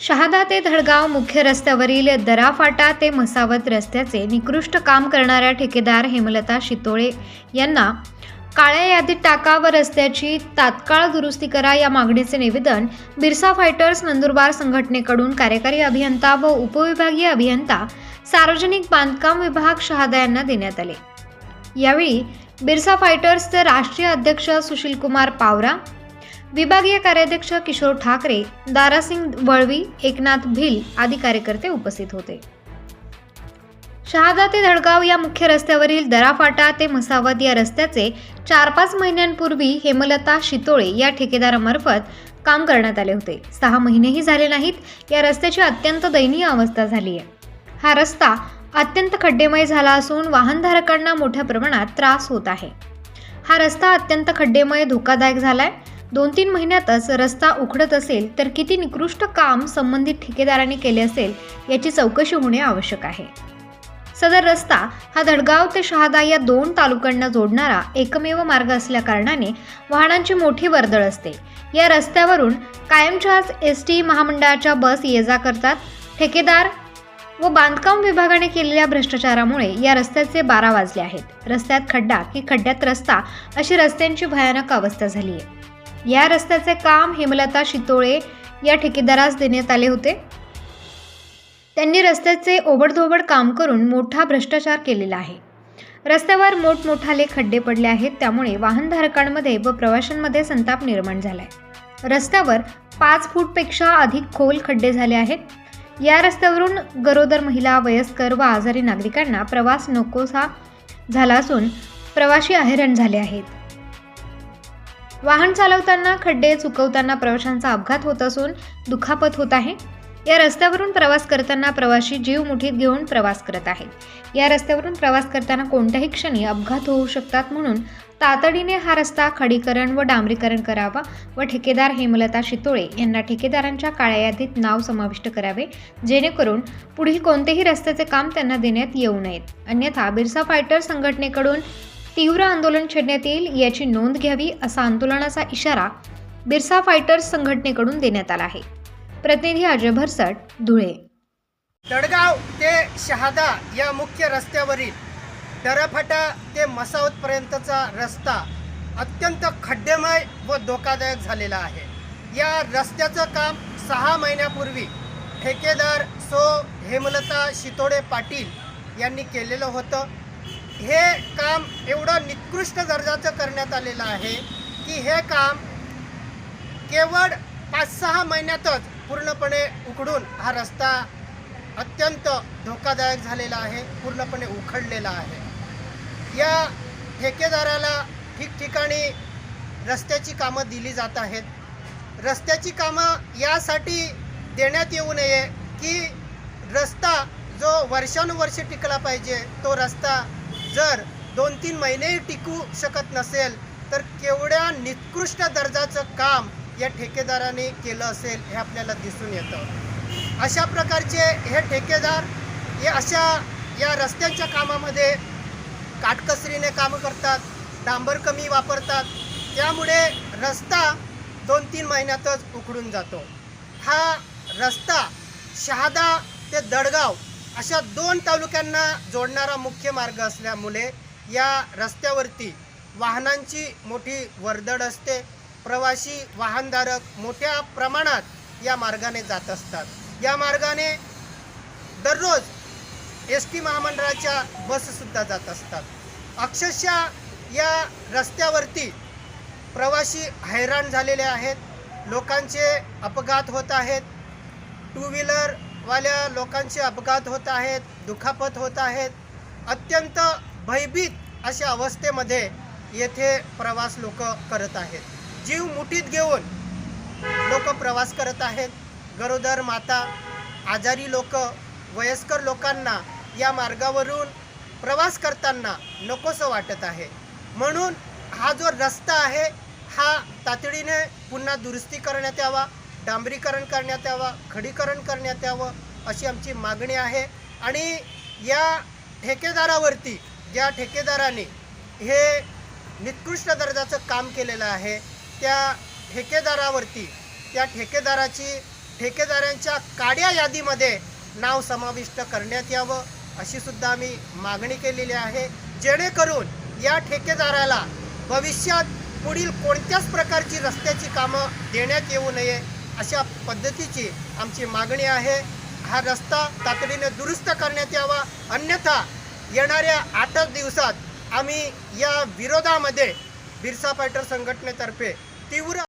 शहादा ते धडगाव मुख्य रस्त्यावरील दराफाटा ते मसावत रस्त्याचे निकृष्ट काम करणाऱ्या ठेकेदार हेमलता शितोळे यांना काळ्या यादीत टाका व रस्त्याची तात्काळ दुरुस्ती करा या मागणीचे निवेदन बिरसा फायटर्स नंदुरबार संघटनेकडून कार्यकारी अभियंता व उपविभागीय अभियंता सार्वजनिक बांधकाम विभाग शहादा यांना देण्यात आले. यावेळी बिरसा फायटर्सचे राष्ट्रीय अध्यक्ष सुशीलकुमार पावरा विभागीय कार्याध्यक्ष किशोर ठाकरे दारासिंग वळवी एकनाथ भिल आदी कार्यकर्ते उपस्थित होते. शहादा ते धडगाव या मुख्य रस्त्यावरील दराफाटा ते मसावत या रस्त्याचे चार पाच महिन्यांपूर्वी हेमलता शितोळे या ठेकेदारामार्फत काम करण्यात आले होते. सहा महिनेही झाले नाहीत या रस्त्याची अत्यंत दयनीय अवस्था झाली आहे. हा रस्ता अत्यंत खड्डेमय झाला असून वाहनधारकांना मोठ्या प्रमाणात त्रास होत आहे. हा रस्ता अत्यंत खड्डेमय धोकादायक झालाय. दोन तीन महिन्यातच रस्ता उखडत असेल तर किती निकृष्ट काम संबंधित ठेकेदारांनी केले असेल याची चौकशी होणे आवश्यक आहे. सदर रस्ता हा धडगाव ते शहादा या दोन तालुक्यांना जोडणारा एकमेव मार्ग असल्याकारणाने वाहनांची मोठी वर्दळ असते. या रस्त्यावरून कायमच्याच एस टी महामंडळाच्या बस ये जा करतात. ठेकेदार व बांधकाम विभागाने केलेल्या भ्रष्टाचारामुळे या रस्त्याचे बारा वाजले आहेत. रस्त्यात खड्डा की खड्ड्यात रस्ता अशी रस्त्यांची भयानक अवस्था झाली आहे या रस्त्याचे काम हेमलता शितोळे या ठेकेदारास देण्यात आले होते. त्यांनी रस्त्याचे ओबडधोबड काम करून मोठा भ्रष्टाचार केलेला आहे. रस्त्यावर मोठमोठाले खड्डे पडले आहेत त्यामुळे वाहनधारकांमध्ये व प्रवाशांमध्ये संताप निर्माण झालाय. रस्त्यावर पाच फूटपेक्षा अधिक खोल खड्डे झाले आहेत. या रस्त्यावरून गरोदर महिला वयस्कर व आजारी नागरिकांना प्रवास नकोसा झाला असून प्रवासी हैराण झाले आहेत. वाहन चालवताना खड्डे चुकवताना प्रवाशांचा अपघात होत असून दुखापत होत आहे. या रस्त्यावरून प्रवास करताना प्रवाशी जीव मुठीत घेऊन प्रवास करत आहेत या रस्त्यावरून प्रवास करताना कोणत्याही क्षणी अपघात होऊ शकतात म्हणून तातडीने हा रस्ता खडीकरण व डांबरीकरण करावा व ठेकेदार हेमलता शितोळे यांना ठेकेदारांच्या काळ्या यादीत नाव समाविष्ट करावे जेणेकरून पुढील कोणतेही रस्त्याचे काम त्यांना देण्यात येऊ नयेत. अन्यथा बिरसा फायटर संघटनेकडून तीव्र आंदोलन छेडण्यात येईल याची नोंद घ्यावी असा आंदोलनाचा इशारा बिरसा फायटर्स संघटनेकडून देण्यात आला आहे. प्रतिनिधी अजय भरसट धुळे. दडगाव ते शहादा या मुख्य रस्त्यावरील दराफाटा ते मसावतपर्यंतचा रस्ता अत्यंत खड्डेमय व धोकादायक झालेला आहे. या रस्त्याचं काम सहा महिन्यापूर्वी ठेकेदार सो हेमलता शितोडे पाटील यांनी केलेलं होतं. हे काम एवढं निकृष्ट दर्जाचं करण्यात आलेलं आहे की हे काम केवळ पाच सहा महिन्यातच पूर्णपणे उकडून हा रस्ता अत्यंत धोकादायक झालेला आहे पूर्णपणे उखडलेला आहे. या ठेकेदाराला ठिकठिकाणी रस्त्याची कामं दिली जात आहेत. रस्त्याची कामं यासाठी देण्यात येऊ नये की रस्ता जो वर्षानुवर्ष टिकला पाहिजे तो रस्ता जर दोन तीन महिनेही टिकू शकत नसेल तर केवढ्या निकृष्ट दर्जाचं काम या ठेकेदाराने केलं असेल हे आपल्याला दिसून येतं. अशा प्रकारचे हे ठेकेदार हे अशा या रस्त्यांच्या कामामध्ये काटकसरीने कामं करतात डांबर कमी वापरतात त्यामुळे रस्ता दोन तीन महिन्यातच उखडून जातो. हा रस्ता शहादा ते दडगाव अशा दोन तालुक्यांना जोडणारा मुख्य मार्ग असल्यामुळे या रस्त्यावरती वाहनांची मोठी वर्दळ असते. प्रवासी वाहनधारक मोठ्या प्रमाणात या मार्गाने जात असतात. या मार्गाने दररोज एस टी महामंडळाच्या बससुद्धा जात असतात. अक्षरशः या रस्त्यावरती प्रवासी हैराण झालेले आहेत. लोकांचे अपघात होत आहेत. टू व्हीलर वाल्या लोकांचे अपघात होत आहेत दुखापत होत आहेत. अत्यंत भयभीत अशा अवस्थेमध्ये येथे प्रवास लोक करत आहेत. जीव मुठीत घेऊन लोक प्रवास करत आहेत. गरोदर माता आजारी लोक वयस्कर लोकांना या मार्गावरून प्रवास करताना नकोसं वाटत आहे. म्हणून हा जो रस्ता आहे हा तातडीने पुन्हा दुरुस्ती करण्यात यावा. डांबरीकरण करण्यात यावं खडीकरण करण्यात यावं अशी आमची मागणी आहे. आणि या ठेकेदारावरती ज्या ठेकेदाराने हे निकृष्ट दर्जाचं काम केलेलं आहे त्या ठेकेदारावरती त्या ठेकेदाराची ठेकेदारांच्या काड्या यादीमध्ये नाव समाविष्ट करण्यात यावं अशी सुद्धा आम्ही मागणी केलेली आहे. जेणेकरून या ठेकेदाराला भविष्यात पुढील कोणत्याच प्रकारची रस्त्याची कामं देण्यात येऊ नये. अशा पद्धतीची आमची मागणी आहे. हा रस्ता तातडीने दुरुस्त करण्यात यावा. अन्यथा येणाऱ्या आठच दिवसात आम्ही या विरोधामध्ये बिरसा फायटर संघटनेतर्फे तीव्र